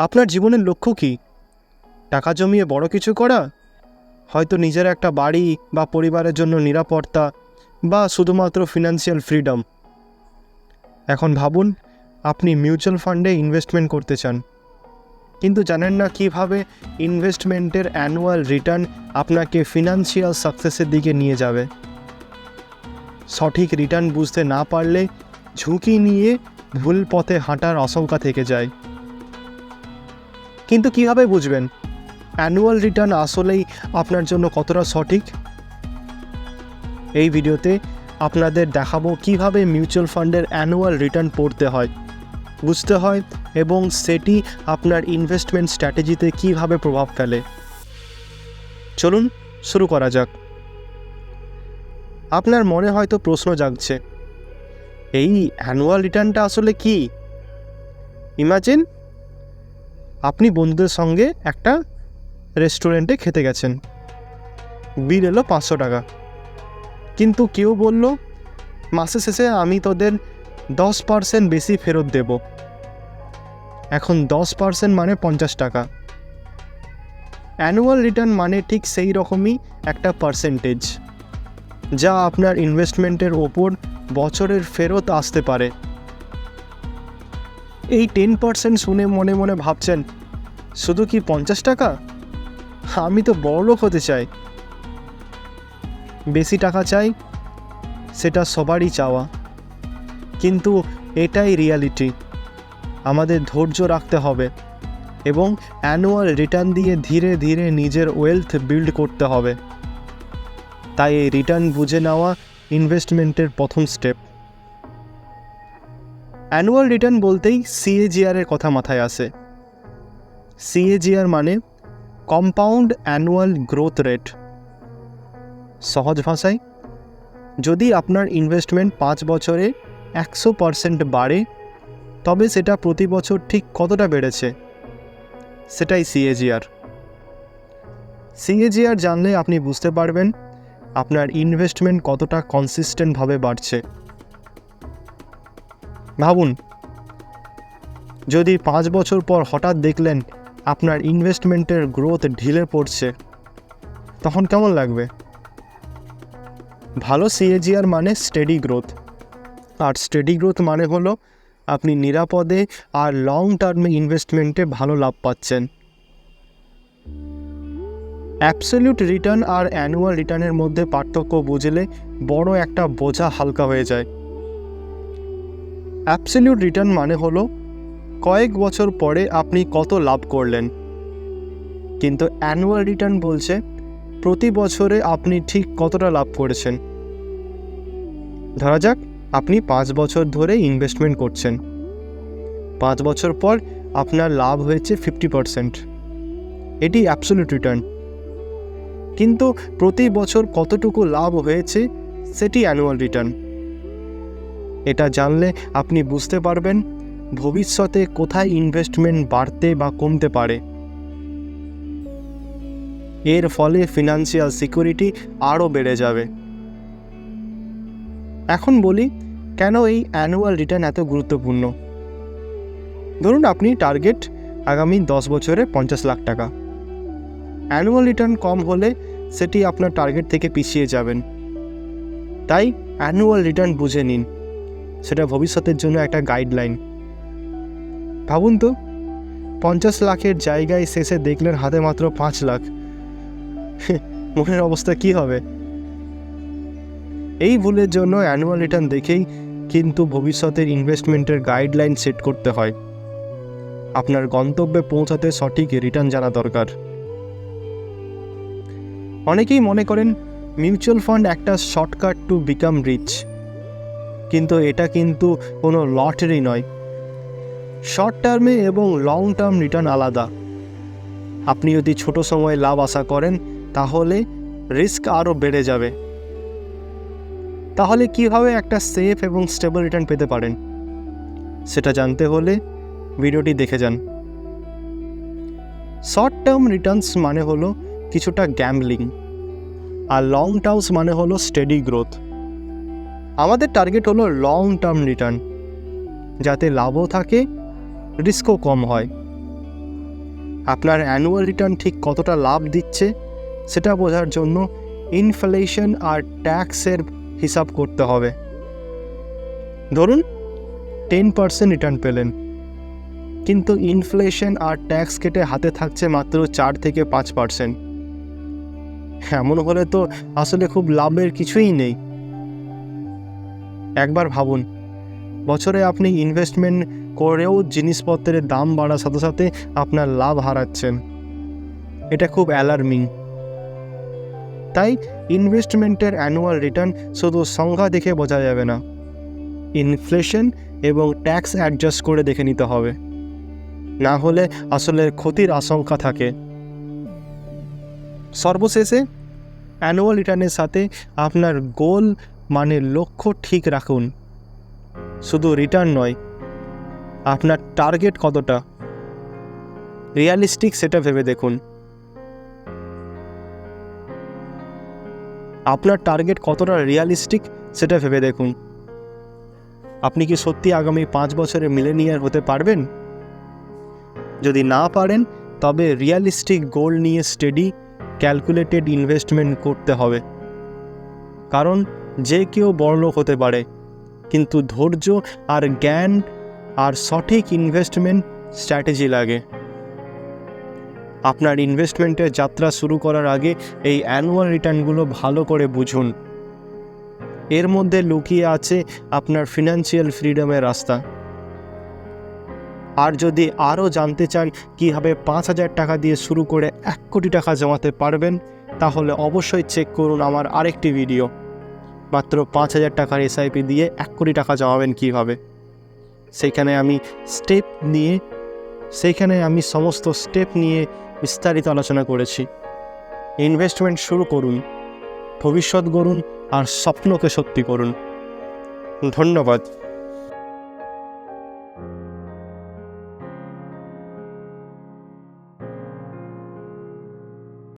আপনার জীবনের লক্ষ্য কী? টাকা জমিয়ে বড় কিছু করা? হয়তো নিজের একটা বাড়ি বা পরিবারের জন্য নিরাপত্তা বা শুধুমাত্র ফিনান্সিয়াল ফ্রিডম এখন ভাবুন, আপনি মিউচুয়াল ফান্ডে ইনভেস্টমেন্ট করতে চান। কিন্তু জানেন না কীভাবে ইনভেস্টমেন্টের অ্যানুয়াল রিটার্ন আপনাকে ফিনান্সিয়াল সাকসেসের দিকে নিয়ে যাবে। সঠিক রিটার্ন বুঝতে না পারলে ঝুঁকি নিয়ে ভুল পথে হাঁটার আশঙ্কা থেকে যায়। কিন্তু কীভাবে বুঝবেন? অ্যানুয়াল রিটার্ন আসলেই আপনার জন্য কতটা সঠিক? এই ভিডিওতে আপনাদের দেখাবো কীভাবে মিউচুয়াল ফান্ডের অ্যানুয়াল রিটার্ন পড়তে হয়, বুঝতে হয় এবং সেটি আপনার ইনভেস্টমেন্ট স্ট্র্যাটেজিতে কীভাবে প্রভাব ফেলে। চলুন শুরু করা যাক। আপনার মনে হয়তো প্রশ্ন জাগছে, এই অ্যানুয়াল রিটার্নটা আসলে কি? ইমাজিন আপনি বন্ধুদের সঙ্গে একটা রেস্টুরেন্টে খেতে গেছেন। বিল এলো পাঁচশো টাকা। কিন্তু কেউ বলল, মাসে শেষে আমি তোদের দশ পার্সেন্ট বেশি ফেরত দেব। এখন দশ পার্সেন্ট মানে পঞ্চাশ টাকা। অ্যানুয়াল রিটার্ন মানে ঠিক সেই রকমই একটা পার্সেন্টেজ যা আপনার ইনভেস্টমেন্টের ওপর বছরের ফেরত আসতে পারে। এই টেন পার্সেন্ট শুনে মনে মনে ভাবছেন, শুধু কি পঞ্চাশ টাকা? আমি তো বড়লোক হতে চাই। বেশি টাকা চাই, সেটা সবারই চাওয়া। কিন্তু এটাই রিয়ালিটি আমাদের ধৈর্য রাখতে হবে এবং অ্যানুয়াল রিটার্ন দিয়ে ধীরে ধীরে নিজের ওয়েলথ বিল্ড করতে হবে। তাই এই রিটার্ন বুঝে নেওয়া ইনভেস্টমেন্টের প্রথম স্টেপ অ্যানুয়াল রিটার্ন বলতেই সিএজিআরের কথা মাথায় আসে। সিএজিআর মানে কম্পাউন্ড অ্যানুয়াল গ্রোথ রেট। সহজ ভাষায়, যদি আপনার ইনভেস্টমেন্ট পাঁচ বছরে একশো পারসেন্ট বাড়ে, তবে সেটা প্রতি বছর ঠিক কতটা বেড়েছে? সেটাই সিএজিআর। সিএজিআর জানলে আপনি বুঝতে পারবেন আপনার ইনভেস্টমেন্ট কতটা কনসিস্টেন্টভাবে বাড়ছে। ভাবুন, যদি পাঁচ বছর পর হঠাৎ দেখলেন আপনার ইনভেস্টমেন্টের গ্রোথ ঢিলে পড়ছে, তখন কেমন লাগবে? ভালো সিএজিআর মানে স্টেডি গ্রোথ আর স্টেডি গ্রোথ মানে হলো আপনি নিরাপদে আর লং টার্মে ইনভেস্টমেন্টে ভালো লাভ পাচ্ছেন। অ্যাবসলিউট রিটার্ন আর অ্যানুয়াল রিটার্নের মধ্যে পার্থক্য বুঝলে বড় একটা বোঝা হালকা হয়ে যায়। অ্যাবসলিউট রিটার্ন মানে হলো কয়েক বছর পরে আপনি কত লাভ করলেন। কিন্তু অ্যানুয়াল রিটার্ন বলছে প্রতি বছরে আপনি ঠিক কতটা লাভ করেছেন। ধরা যাক, আপনি পাঁচ বছর ধরে ইনভেস্টমেন্ট করছেন। পাঁচ বছর পর আপনার লাভ হয়েছে ফিফটি পারসেন্ট এটি অ্যাবসলিউট রিটার্ন কিন্তু প্রতি বছর কতটুকু লাভ হয়েছে, সেটি অ্যানুয়াল রিটার্ন এটা জানলে আপনি বুঝতে পারবেন ভবিষ্যতে কোথায় ইনভেস্টমেন্ট বাড়তে বা কমতে পারে। এর ফলে ফিনান্সিয়াল সিকিউরিটি আরও বেড়ে যাবে। এখন বলি, কেন এই অ্যানুয়াল রিটার্ন এত গুরুত্বপূর্ণ? ধরুন আপনি টার্গেট আগামী দশ বছরে পঞ্চাশ লাখ টাকা। অ্যানুয়াল রিটার্ন কম হলে সেটি আপনার টার্গেট থেকে পিছিয়ে যাবেন। তাই অ্যানুয়াল রিটার্ন বুঝে নিন। সেটা ভবিষ্যতের জন্য একটা গাইডলাইন ভাবুন তো, পঞ্চাশ লাখের জায়গায় শেষে দেখলেন হাতে মাত্র পাঁচ লাখ। মনের অবস্থা কি হবে? এই ভুলের জন্য অ্যানুয়াল রিটার্ন দেখেই কিন্তু ভবিষ্যতের ইনভেস্টমেন্টের গাইডলাইন সেট করতে হয়। আপনার গন্তব্যে পৌঁছাতে সঠিক রিটার্ন জানা দরকার। অনেকেই মনে করেন মিউচুয়াল ফান্ড একটা শর্টকাট টু বিকাম রিচ কিন্তু এটা কিন্তু কোনো লটারি নয়। শর্ট টার্মে এবং লং টার্ম রিটার্ন আলাদা। আপনি যদি ছোট সময়ে লাভ আশা করেন, তাহলে রিস্ক আরও বেড়ে যাবে। তাহলে কীভাবে একটা সেফ এবং স্টেবল রিটার্ন পেতে পারেন? সেটা জানতে হলে ভিডিওটি দেখে যান। শর্ট টার্ম রিটার্নস মানে হলো কিছুটা গ্যাম্বলিং আর লং টার্মস মানে হলো স্টেডি গ্রোথ আমাদের টার্গেট হলো লং টার্ম রিটার্ন যাতে লাভও থাকে রিস্কও কম হয়। আপনার অ্যানুয়াল রিটার্ন ঠিক কতটা লাভ দিচ্ছে, সেটা বোঝার জন্য ইনফ্লেশন আর ট্যাক্সের হিসাব করতে হবে। ধরুন টেন পার্সেন্ট রিটার্ন পেলেন, কিন্তু ইনফ্লেশন আর ট্যাক্স কেটে হাতে থাকছে মাত্র চার থেকে পাঁচ পার্সেন্ট এমন হলে তো আসলে খুব লাভের কিছুই নেই। একবার ভাবুন। বছরে আপনি ইনভেস্টমেন্ট করেও জিনিসপত্রের দাম বাড়ার সাথে সাথে আপনার লাভ হারাচ্ছেন। এটা খুব অ্যালার্মিং তাই ইনভেস্টমেন্টের অ্যানুয়াল রিটার্ন শুধু সংখ্যা দেখে বোঝা যাবে না। ইনফ্লেশন এবং ট্যাক্স অ্যাডজাস্ট করে দেখে নিতে হবে। না হলে আসলে ক্ষতির আশঙ্কা থাকে। সর্বশেষে অ্যানুয়াল রিটার্নের সাথে আপনার গোল মানে লক্ষ্য ঠিক রাখুন। শুধু রিটার্ন নয়, আপনার টার্গেট কতটা? রিয়ালিস্টিক সেটা ভেবে দেখুন। আপনার টার্গেট কতটা রিয়ালিস্টিক সেটা ভেবে দেখুন। আপনি কি সত্যি আগামী পাঁচ বছরে মিলেনিয়ার হতে পারবেন? যদি না পারেন, তবে রিয়ালিস্টিক গোল নিয়ে স্টেডি ক্যালকুলেটেড ইনভেস্টমেন্ট করতে হবে। কারণ যে কেউ বড়লোক হতে পারে। কিন্তু ধৈর্য আর জ্ঞান আর সঠিক ইনভেস্টমেন্ট স্ট্র্যাটেজি লাগে। আপনার ইনভেস্টমেন্টের যাত্রা শুরু করার আগে এই অ্যানুয়াল রিটার্নগুলো ভালো করে বুঝুন। এর মধ্যে লুকিয়ে আছে আপনার ফিনান্সিয়াল ফ্রিডমের রাস্তা। আর যদি আরও জানতে চান কীভাবে পাঁচ হাজার টাকা দিয়ে শুরু করে এক কোটি টাকা জমাতে পারবেন, তাহলে অবশ্যই চেক করুন আমার আরেকটি ভিডিও মাত্র পাঁচ হাজার টাকার এসআইপি দিয়ে এক কোটি টাকা জমাবেন কীভাবে? সেইখানে আমি স্টেপ নিয়ে, সেইখানে আমি সমস্ত স্টেপ নিয়ে বিস্তারিত আলোচনা করেছি। ইনভেস্টমেন্ট শুরু করুন, ভবিষ্যৎ গড়ুন আর স্বপ্নকে সত্যি করুন। ধন্যবাদ।